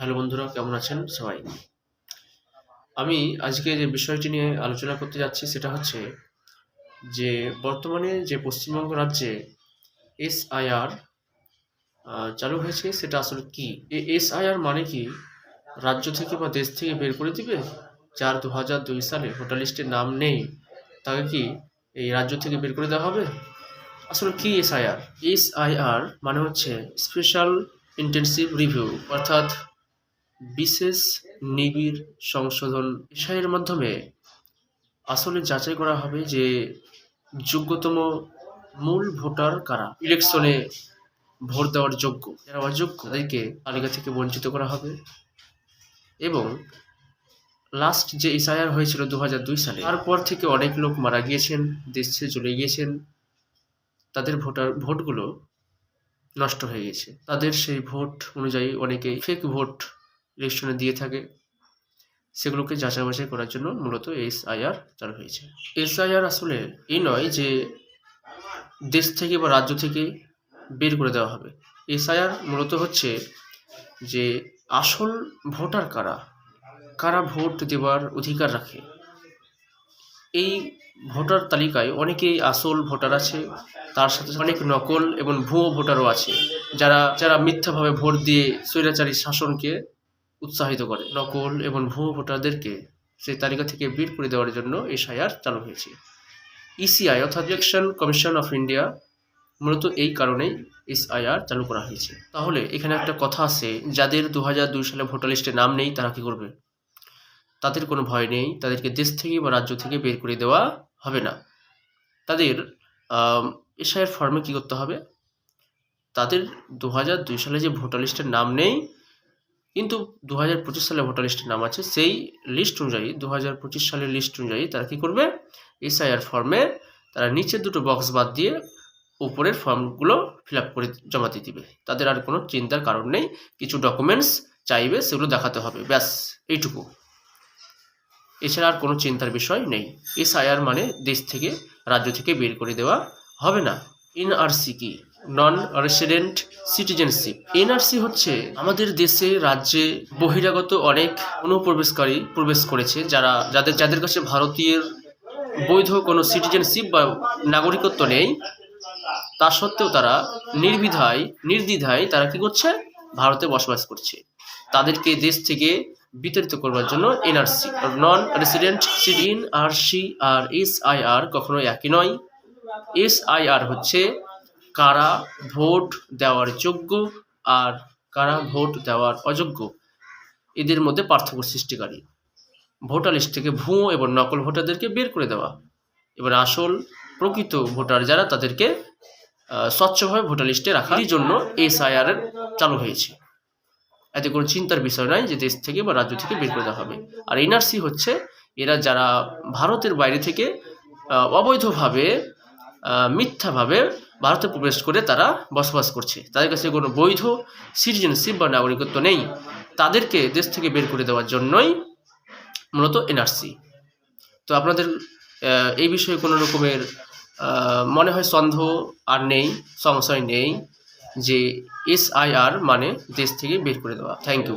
Hello বন্ধুরা, কেমন আছেন সবাই? আমি আজকে যে বিষয়টি নিয়ে আলোচনা করতে যাচ্ছি সেটা হচ্ছে যে বর্তমানে যে পশ্চিমবঙ্গ রাজ্যে এসআইআর চালু হয়েছে সেটা আসলে কি? এসআইআর মানে কি? রাজ্য থেকে বা দেশ থেকে বের করে দিবে যার দু হাজার দুই সালে ভোটার নাম নেই, তাকে কি এই রাজ্য থেকে বের করে দেওয়া হবে? আসলে কি এসআইআর? এসআইআর মানে হচ্ছে স্পেশাল ইন্টেনসিভ রিভিউ অর্থাৎ বিশেষ নিবিড় সংশোধন বিষয়ের মাধ্যমে আসলে যাচাই করা হবে যে যোগ্যতম মূল ভোটার কারা। ইলেকশনে ভোট দেওয়ার যোগ্য, যারা অযোগ্য, তাদেরকে তালিকা থেকে বঞ্চিত করা হবে এবং লাস্ট যে এসআইআর হয়েছিল দু হাজার দুই সালে, তারপর থেকে অনেক লোক মারা গিয়েছেন, দেশ ছেড়ে চলে গিয়েছেন। তাদের ভোটার, ভোটগুলো নষ্ট হয়ে গেছে তাদের সেই ভোট অনুযায়ী অনেকেই ফেক ভোট ইলেকশনে দিয়ে থাকে। সেগুলোকে যাচাই বাছাই করার জন্য মূলত এসআইআর চালু হয়েছে। এসআইআর আসলে এই নয় যে দেশ থেকে বা রাজ্য থেকে বের করে দেওয়া হবে। এসআইআর মূলত হচ্ছে যে আসল ভোটার কারা কারা ভোট দেওয়ার অধিকার রাখে। এই ভোটার তালিকায় অনেকেই আসল ভোটার আছে, তার সাথে অনেক নকল এবং ভুয়ো ভোটারও আছে। যারা যারা মিথ্যাভাবে ভোট দিয়ে স্বৈরাচারী শাসনকে উৎসাহিত করে। নকল এবং ভুয়ো ভোটারদেরকে সেই তালিকা থেকে বের করে দেওয়ার জন্য এসআইআর চালু হয়েছে। ইসিআই অর্থাৎ ইলেকশন কমিশন অফ ইন্ডিয়া মূলত এই কারণেই এসআইআর চালু করা হয়েছে। তাহলে এখানে একটা কথা আছে, যাদের দু হাজার দুই সালে ভোটার লিস্টে নাম নেই তারা কি করবে? তাদের কোনো ভয় নেই, তাদেরকে দেশ থেকে বা রাজ্য থেকে বের করে দেওয়া হবে না। তাদের এসআইআর ফর্মে কী করতে হবে? তাদের দু হাজার দুই সালে যে ভোটার লিস্টের নাম নেই কিন্তু দু হাজার পঁচিশ সালে ভোটার লিস্টের নাম আছে, সেই লিস্ট অনুযায়ী দু হাজার পঁচিশ সালের লিস্ট অনুযায়ী তারা কী করবে? এসআইআর ফর্মে তারা নিচের দুটো বক্স বাদ দিয়ে উপরের ফর্মগুলো ফিল আপ করে জমা দিয়ে দিবে। তাদের আর কোনো চিন্তার কারণ নেই, কিছু ডকুমেন্টস চাইবে সেগুলো দেখাতে হবে, ব্যাস, এইটুকু। এছাড়া আর কোনো চিন্তার বিষয় নেই। এসআইআর মানে দেশ থেকে, রাজ্য থেকে বের করে দেওয়া হবে না। এনআরসি কি? নন রেসিডেন্ট সিটিজেনশিপ এনআরসি হচ্ছে আমাদের দেশে রাজ্যে বহিরাগত অনেক অনুপ্রবেশকারী প্রবেশ করেছে যারা, যাদের যাদের কাছে ভারতীয় বৈধ কোনো সিটিজেনশিপ বা নাগরিকত্ব নেই। তা সত্ত্বেও তারা নির্বিধায় নির্দ্বিধায় তারা কি করছে? ভারতে বসবাস করছে। তাদেরকে দেশ থেকে বিতাড়িত করবার জন্য NRC non resident citizen R C R S I R কখনো একই নয়। এস আই আর হচ্ছে কারা ভোট দেওয়ার যোগ্য আর কারা ভোট দেওয়ার অযোগ্য? এদের মধ্যে পার্থক্য সৃষ্টিকারী। ভোটার লিস্ট থেকে ভুয়ো এবং নকল ভোটারদেরকে বের করে দেওয়া। এবার আসল প্রকৃত ভোটার যারা, তাদেরকে স্বচ্ছভাবে ভোটার লিস্টে রাখার জন্য এসআইআর চালু হয়েছে। এতে কোনো চিন্তার বিষয় নয় যে দেশ থেকে বা রাজ্য থেকে বের করে দেওয়া হবে। আর এনআরসি হচ্ছে, এরা যারা ভারতের বাইরে থেকে অবৈধভাবে মিথ্যাভাবে ভারতে প্রবেশ করে তারা বসবাস করছে। তাদের কাছে কোনো বৈধ সিটিজেনশিপ বা নাগরিকত্ব নেই। তাদেরকে দেশ থেকে বের করে দেওয়ার জন্যই মূলত এনআরসি। তো আপনাদের এই বিষয়ে কোনো রকমের মনে হয় সন্দেহ আর নেই সংশয় নেই যে এসআইআর মানে দেশ থেকে বের করে দেওয়া। Thank you.